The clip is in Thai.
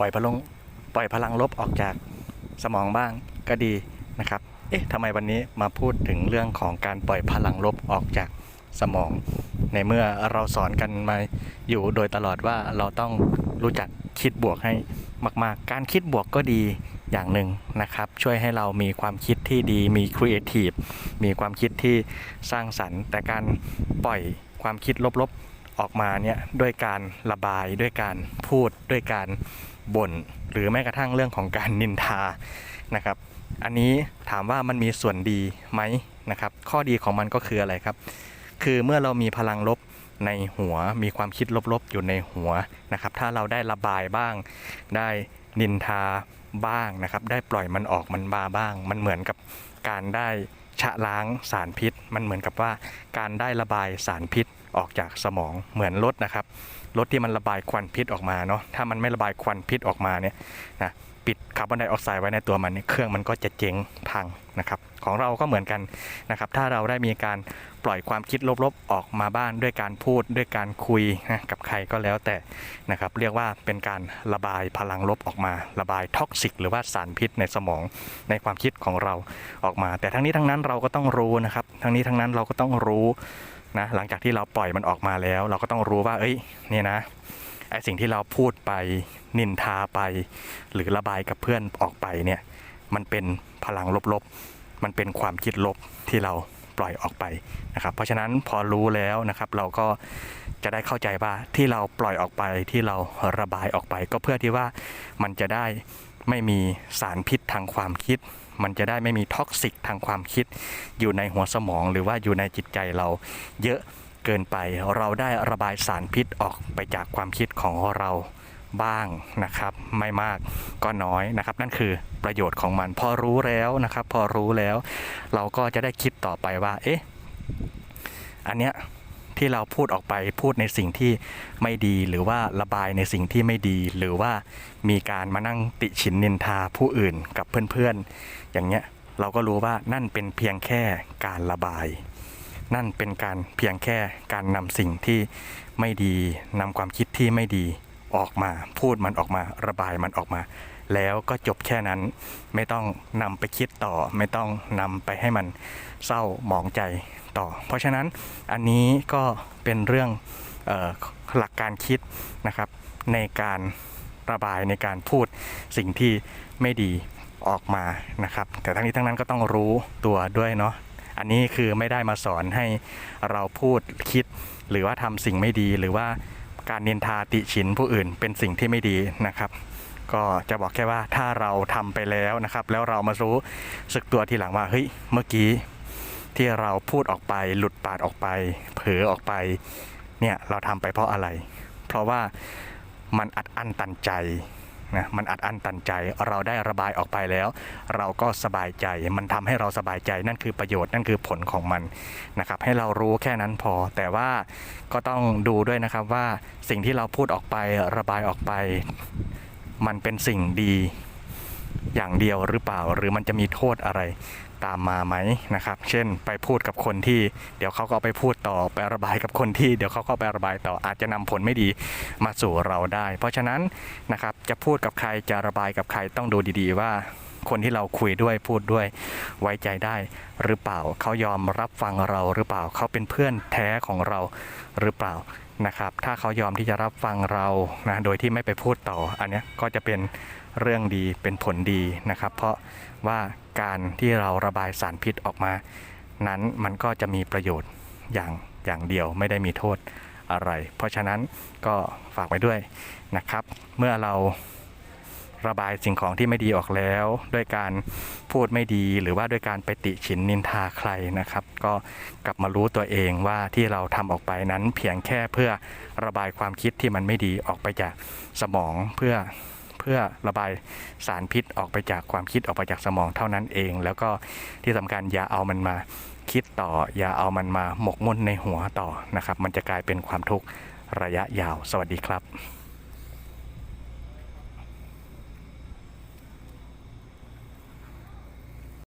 ปล่อยพลังปล่อยพลังลบออกจากสมองบ้างก็ดีนะครับ เอ๊ะทำไมวันนี้มาพูดถึงเรื่องของการปล่อยพลังลบออกจากสมอง ในเมื่อเราสอนกันมาอยู่โดยตลอดว่าเราต้องรู้จักคิดบวกให้มาก ๆ การคิดบวกก็ดีอย่างหนึ่งนะครับ ช่วยให้เรามีความคิดที่ดีมีครีเอทีฟมีความคิดที่สร้างสรรค์ แต่การปล่อยความคิดลบๆออกมาเนี่ยด้วยการระบายด้วยการพูดด้วยการ บ่นหรือแม้กระทั่งเรื่องของการนินทานะครับ อันนี้ถามว่ามันมีส่วนดีไหมนะครับ ข้อดีของมันก็คืออะไรครับ คือเมื่อเรามีพลังลบในหัวมีความคิดลบๆอยู่ในหัวนะครับ ถ้าเราได้ระบายบ้าง ได้นินทาบ้างนะครับ ได้ปล่อยมันออกมันมาบ้าง มันเหมือนกับการได้ชะล้างสารพิษ มันเหมือนกับว่าการได้ระบายสารพิษ ออกจากสมองเหมือนรถนะครับรถที่มันระบายควันพิษออกมาเนาะถ้ามันไม่ระบายควันพิษออกมาเนี่ยนะปิดคาร์บอนไดออกไซด์ไว้ในตัวมันเนี่ยเครื่องมันก็จะเจ๊งพังนะครับของเราก็เหมือนกันนะครับถ้าเราได้มีการปล่อยความคิดลบๆออกมาบ้างด้วยการพูดด้วยการคุยนะกับใครก็แล้วแต่นะครับเรียกว่าเป็นการระบายพลังลบออกมา ระบายท็อกซิกหรือว่าสารพิษในสมองในความคิดของเราออกมา แต่ทั้งนี้ทั้งนั้นเราก็ต้องรู้นะครับทั้งนี้ทั้งนั้นเราก็ต้องรู้ นะหลังจากที่เราปล่อยมันออกมาแล้ว เราก็ต้องรู้ว่า เอ้ยเนี่ยนะไอสิ่งที่เราพูดไปนินทาไป หรือระบายกับเพื่อนออกไปเนี่ยมันเป็นพลังลบๆ มันเป็นความคิดลบที่เราปล่อยออกไปนะครับ เพราะฉะนั้นพอรู้แล้วนะครับ เราก็จะได้เข้าใจว่าที่เราปล่อยออกไปที่เราระบายออกไป ก็เพื่อที่ว่ามันจะได้ ไม่มีสารพิษทางความคิด มันจะได้ไม่มีท็อกซิกทางความคิด อยู่ในหัวสมองหรือว่าอยู่ในจิตใจเราเยอะเกินไป เราได้ระบายสารพิษออกไปจากความคิดของเราบ้างนะครับไม่มากก็น้อยนะครับ นั่นคือประโยชน์ของมัน พอรู้แล้วนะครับ พอรู้แล้ว เราก็จะได้คิดต่อไปว่า เอ๊ะ อันเนี้ย ที่เราพูดออกไปพูดในสิ่งที่ไม่ดีหรือว่าระบายในสิ่งที่ไม่ดี หรือว่ามีการมานั่งติฉินนินทาผู้อื่นกับเพื่อนๆ อย่างเงี้ยเราก็รู้ว่านั่นเป็นเพียงแค่การระบาย นั่นเป็นการเพียงแค่การนำสิ่งที่ไม่ดีนำความคิดที่ไม่ดีออกมา พูดมันออกมาระบายมันออกมา แล้วก็จบแค่นั้น ไม่ต้องนำไปคิดต่อ ไม่ต้องนำไปให้มันเศร้าหมองใจต่อ เพราะฉะนั้นอันนี้ก็เป็นเรื่องออหลักการคิดนะครับ ในการระบายในการพูดสิ่งที่ไม่ดีออกมานะครับ แต่ทั้งนี้ทั้งนั้นก็ต้องรู้ตัวด้วยเนาะอันนี้คือไม่ได้มาสอนให้เราพูดคิด หรือว่าทำสิ่งไม่ดีหรือว่าการนินทาติฉินผู้อื่นเป็นสิ่งที่ไม่ดีนะครับ ก็จะบอกแค่ว่าถ้าเราทำไปแล้วนะครับ แล้วเรามารู้สึกตัวทีหลังว่าเฮ้ยเมื่อกี้ที่เราพูดออกไปหลุดปากออกไป เผลอออกไปเนี่ยเราทำไปเพราะอะไร เพราะว่ามันอัดอั้นตันใจนะมันอัดอั้นตันใจเราได้ระบายออกไปแล้ว เราก็สบายใจมันทำให้เราสบายใจนั่นคือประโยชน์นั่นคือผลของมันนะครับให้เรารู้แค่นั้นพอ แต่ว่าก็ต้องดูด้วยนะครับว่าสิ่งที่เราพูดออกไประบายออกไป มันเป็นสิ่งดีอย่างเดียวหรือเปล่า หรือมันจะมีโทษอะไรตามมาไหมนะครับ เช่นไปพูดกับคนที่เดี๋ยวเขาก็ไปพูดต่อไประบายกับคนที่เดี๋ยวเขาก็ไประบายต่ออาจจะนำผลไม่ดีมาสู่เราได้ เพราะฉะนั้นนะครับจะพูดกับใครจะระบายกับใครต้องดูดีๆ ว่าคนที่เราคุยด้วยพูดด้วยไว้ใจได้หรือเปล่าเขายอมรับฟังเราหรือเปล่าเขาเป็นเพื่อนแท้ของเราหรือเปล่า นะครับ ถ้าเขายอมที่จะรับฟังเรานะโดยที่ไม่ไปพูดต่อ อันนี้ก็จะเป็นเรื่องดีเป็นผลดีนะครับ เพราะว่าการที่เราระบายสารพิษออกมา นั้นมันก็จะมีประโยชน์อย่างอย่างเดียวไม่ได้มีโทษอะไร เพราะฉะนั้นก็ฝากไว้ด้วยนะครับ เมื่อเรา ระบายสิ่งของที่ไม่ดีออกแล้ว ด้วยการพูดไม่ดีหรือว่าด้วยการไปติฉินนินทาใครนะครับ ก็กลับมารู้ตัวเองว่าที่เราทำออกไปนั้นเพียงแค่เพื่อระบายความคิดที่มันไม่ดีออกไปจากสมองเพื่อเพื่อระบายสารพิษออกไปจากความคิดออกไปจากสมองเท่านั้นเอง แล้วก็ที่สำคัญอย่าเอามันมาคิดต่อ อย่าเอามันมาหมกมุ่นในหัวต่อนะครับ มันจะกลายเป็นความทุกข์ระยะยาว สวัสดีครับ